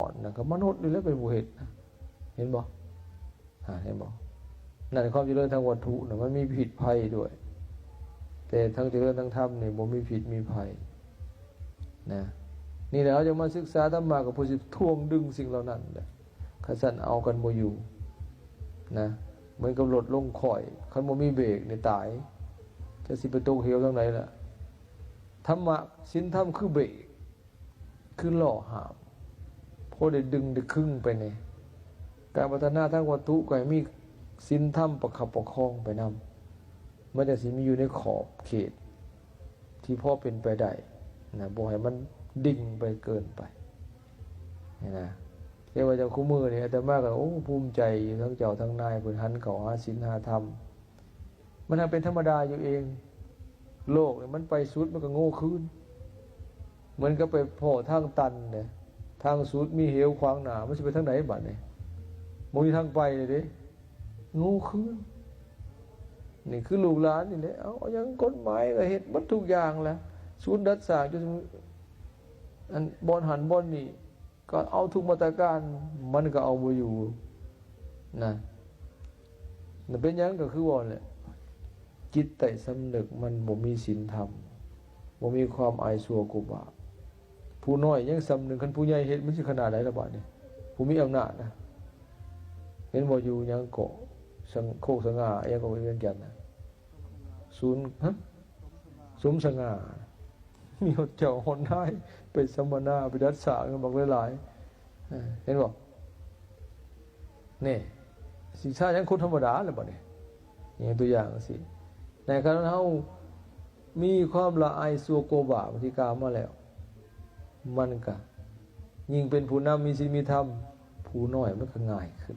ก่อนนะก็มนุษย์นี่แหล้วเป็นผู้เห็นเห็นบ่หาเห็นบ่นั่นความเจริญทางวัตถุนะมันมีผิดภัยด้วย แต่ทั้งเจริญทั้งธรรมเนี่ยบ่มีผิดมีภัยนะนี่และเราจะมาศึกษาธรรมะกับผู้สิทวงดึงสิ่งเหล่านั้นแหละขัสันเอากันบ่อยู่นะเหมือนกับรถลงข่อยคันบ่มีเบรกนี่ตาย จะสิไปตกเหวทางไหนล่ะธรรมะสินธรรมคือเบรกคือหล่อหาม พอได้ดึงได้ครึ่งไปเนี่ยการพัฒนาทางวัตถุก็ให้มีสินธรรมประคับประคองไปนำมันจะสิมีอยู่ในขอบเขต ที่พ่อเป็นไปได้นะบ่ให้มันดิ่งไปเกินไปนี่นะเรียกว่าเจ้าคู่มือเนี่ยแต่มากก็โอ้ภูมิใจอยู่ทั้งเจ้าทั้งนายเพิ่นหันเขาหาศีลหาธรรม มันทำเป็นธรรมดาอยู่เอง โลกเนี่ยมันไปสุดมันก็โง่ขึ้นเหมือนกับไปโผล่ทางตันเนี่ย ทางสุดมีเหวขวางหนามันจะไปทางไหนบัดเนี่ยมันมีทางไปเลยด้โง่ขึ้นนี่คือลูกหลานนี่แหละเอายังกฎหมายก็เห็นบัดทุกอย่างแหล้วศูนย์ดัดสางจนอันบอลหันบอลนี่ ก็เอาทุกมาตรการมันก็เอาบ่อยู่นะนั่นเป็นยังก็คือว่าแหละจิตใต้สำนึกมันบ่มีศีลธรรมบ่มีความอายสัวกุบาป ผู้น้อยยังสำหนึกคันผู้ใหญ่เฮ็ดมันสิขนาดไหนล่ะบาดนี้ผู้มีอำนาจนะเห็นบ่อยู่ยังเกาะสังโคกสง่ายังก็เวียนจันทน์นะศูนย์ฮะสมสง่ามีหดเจ้าหนได้ไปสัมมนาไปดัดสากันบอกหลายๆเห็นบ่นี่สิชายังคนธรรมดาแหละบ่เนี่ยอย่างตัวอย่างสิในขณะเรามีความละอายสัวโกบาปที่กามาแล้ว มันก็ยิ่งเป็นผู้นำมีศีลมีธรรมผู้น้อยมันก็ง่ายขึ้น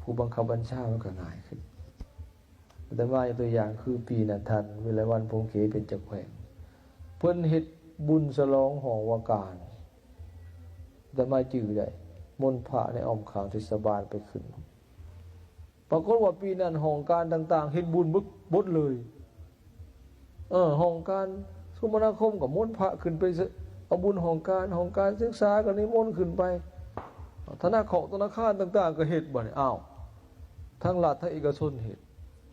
ผู้บังคับบัญชามันก็ง่ายขึ้น แต่ว่าตัวอย่างคือปีนันทันเวลาวันพงเขเป็นจักแขวงเพิ่นเฮ็ดบุญสลองหอวาการแต่มาจื่อได้มนพระในอ้อมขาวที่สบานไปขึ้นปรากฏว่าปีนั้นห้องการต่าง ๆ เฮ็ดบุญบึกบดเลย เออห้องการสมนาคมกับมนพระขึ้นไปซะ เอาบุญห้องการห้องการศึกษากันนิมนต์ขึ้นไปธนาคารธนาคารต่าง ๆ ก็เฮ็ดบ่เนี่ยอ้าวทั้งรัฐทั้งเอกชนเฮ็ด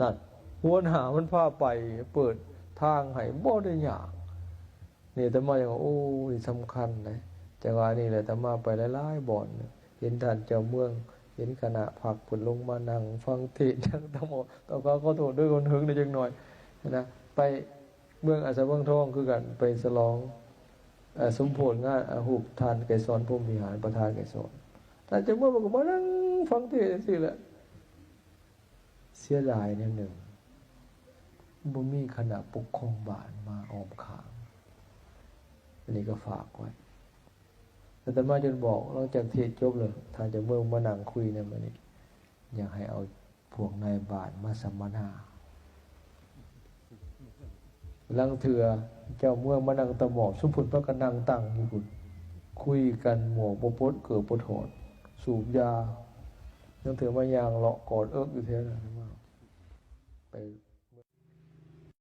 นั่นหัวหนามันพาไปเปิดทางให้บ่ได้ยากนี่แต่มาอย่างว่าโอ้ยสำคัญนะจังหวะนี้แหละแต่มาไปหลายๆบ่อนเห็นท่านเจ้าเมือง เห็นขณะผักผลลงมานั่งฟังเทศน์ทั้งทั้งหมดต่อก็ขอโทษด้วยคนหึงในจังหน่อยนะไปเมืองอาสาวังทองคือกันไปสลอง สมโพธิงานอาหุบทานไก่สอนพรมวิหารประธานไก่สอนท่านจะเมื่อมันก็มานั่งฟังเทศน์สิละเสียดายนิดหนึ่งบ่มีคณะปกครองบานมาออมขางอันนี้ก็ฝากไว้แต่ตมาจนบอกหลังจากเทศจบเลยทางจะเมื่อมานั่งคุยเนี่ยมันนี่อยากให้เอาพวกนายบาทมาสัมมนา ลังเถือเจ้าเมื่อมานั่งตะหมอบสุพุทธพระกันนั่งตั้งอยู่คุณคุยกันหมวกปปดเกิดปวดหดสูบยาลังเถือมายางเลาะกอดเอิกอยู่เท่านั้นไป